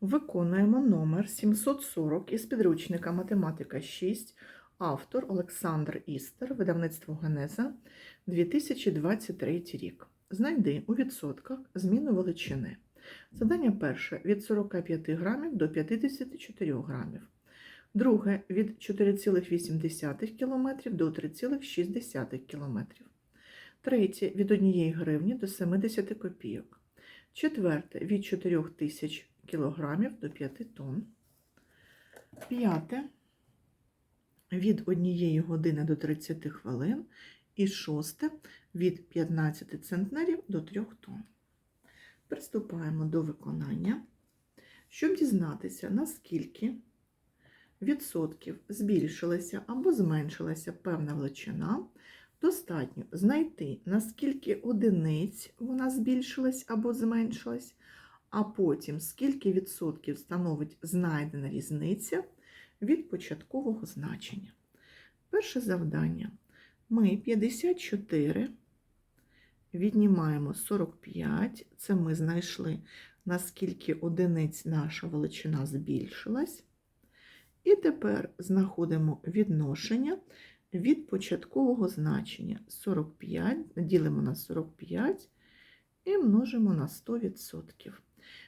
Виконуємо номер 740 із підручника Математика 6, автор Олександр Істер, видавництво Генеза, 2023 рік. Знайди у відсотках зміну величини. Задання перше від 45 грамів до 54 грамів. Друге від 4,8 км до 3,6 км. Третє від 1 гривні до 70 копійок. Четверте від 4 тисяч кілограмів до 5 тонн. П'яте від 1 години до 30 хвилин. І шосте від 15 центнерів до 3 тонн. Приступаємо до виконання. Щоб дізнатися, наскільки відсотків збільшилася або зменшилася певна величина, достатньо знайти, наскільки одиниць вона збільшилась або зменшилась, а потім скільки відсотків становить знайдена різниця від початкового значення. Перше завдання. Ми 54 віднімаємо 45, це ми знайшли, наскільки одиниць наша величина збільшилась. І тепер знаходимо відношення від початкового значення 45, ділимо на 45 і множимо на 100%.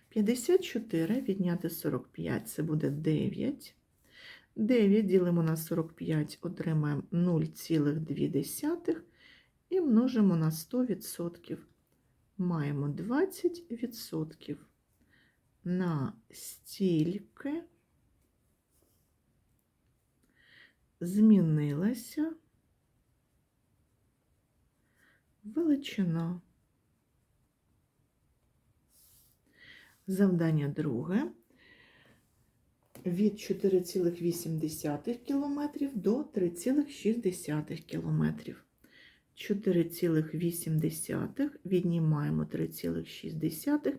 54 відняти 45 це буде 9. 9 ділимо на 45, отримаємо 0,2 і множимо на 100%. Маємо 20% на стільки змінилася величина. Завдання друге. Від 4,8 км до 3,6 км. 4,8 віднімаємо 3,6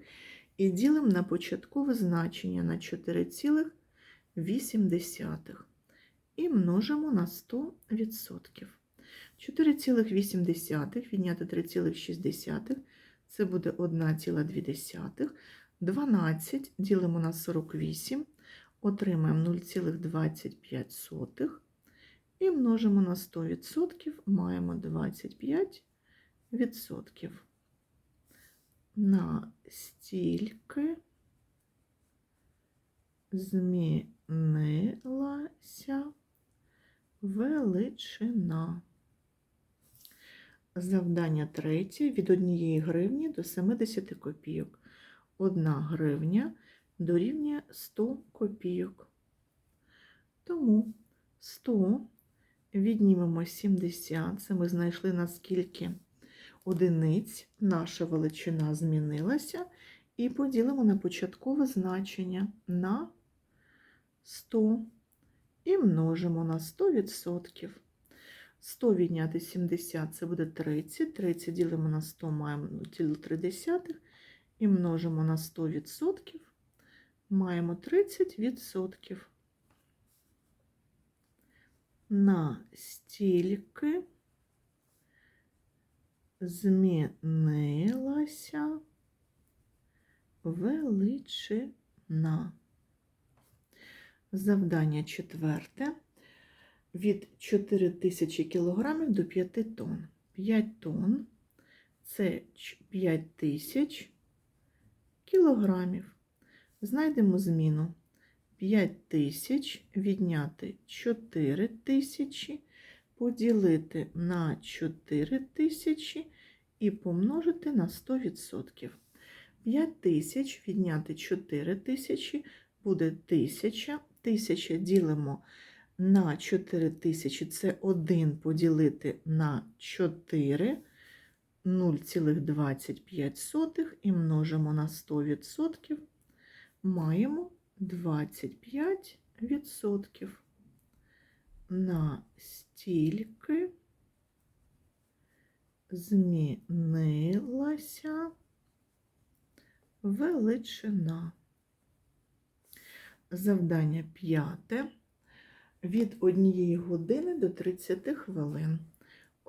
і ділимо на початкове значення на 4,8 і множимо на 100%. 4,8 відняти 3,6 це буде 1,2. 12 ділимо на 48, отримаємо 0,25 і множимо на 100%, маємо 25%. На стільки змінилася величина. Завдання третє від 1 гривні до 70 копійок. 1 гривня дорівнює 100 копійок. Тому 100 віднімемо 70, це ми знайшли наскільки одиниць наша величина змінилася, і поділимо на початкове значення на 100 і множимо на 100%. 100 відняти 70 це буде 30, 30 ділимо на 100, маємо 0,3 і множимо на 100%, маємо 30%. На стільки змінилася величина. Завдання четверте. Від 4000 кг до 5 тонн. 5 тонн це 5000 кілограмів. Знайдемо зміну 5000 відняти 4000, поділити на 4000 і помножити на 100%. 5000 відняти 4000 буде 1000. 1000 ділимо на 4000, це 1 поділити на 4. 0,25 і множимо на 100%, маємо 25%. На стільки змінилася величина. Завдання п'яте. Від 1 години до 30 хвилин.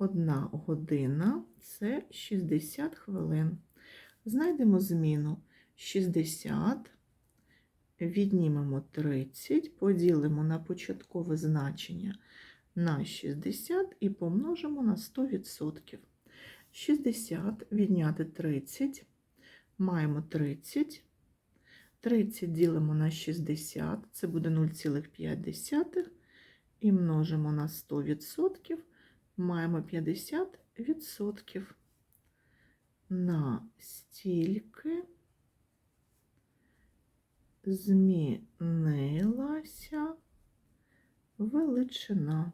Одна година це 60 хвилин. Знайдемо зміну 60 Віднімемо 30, поділимо на початкове значення на 60 і помножимо на 100%. 60 відняти 30, маємо 30. 30 ділимо на 60, це буде 0,5. І множимо на 100%, маємо 50%. На стільки змінилася величина.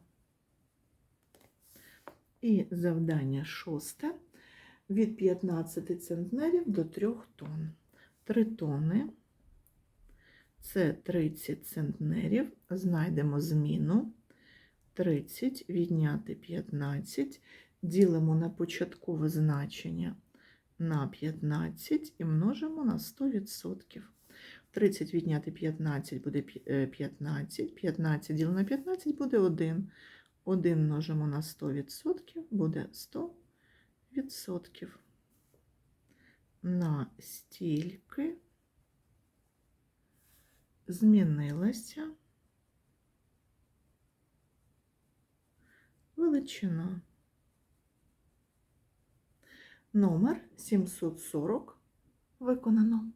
І завдання шосте. Від 15 центнерів до 3 тонн. 3 тонни – це 30 центнерів. Знайдемо зміну. 30 відняти 15. Ділимо на початкове значення на 15 і множимо на 100%. 30 відняти 15 буде е, 15. 15 ділимо на 15 буде 1. 1 множимо на 100%, буде 100%. На стільки змінилася величина. Номер 740 виконано.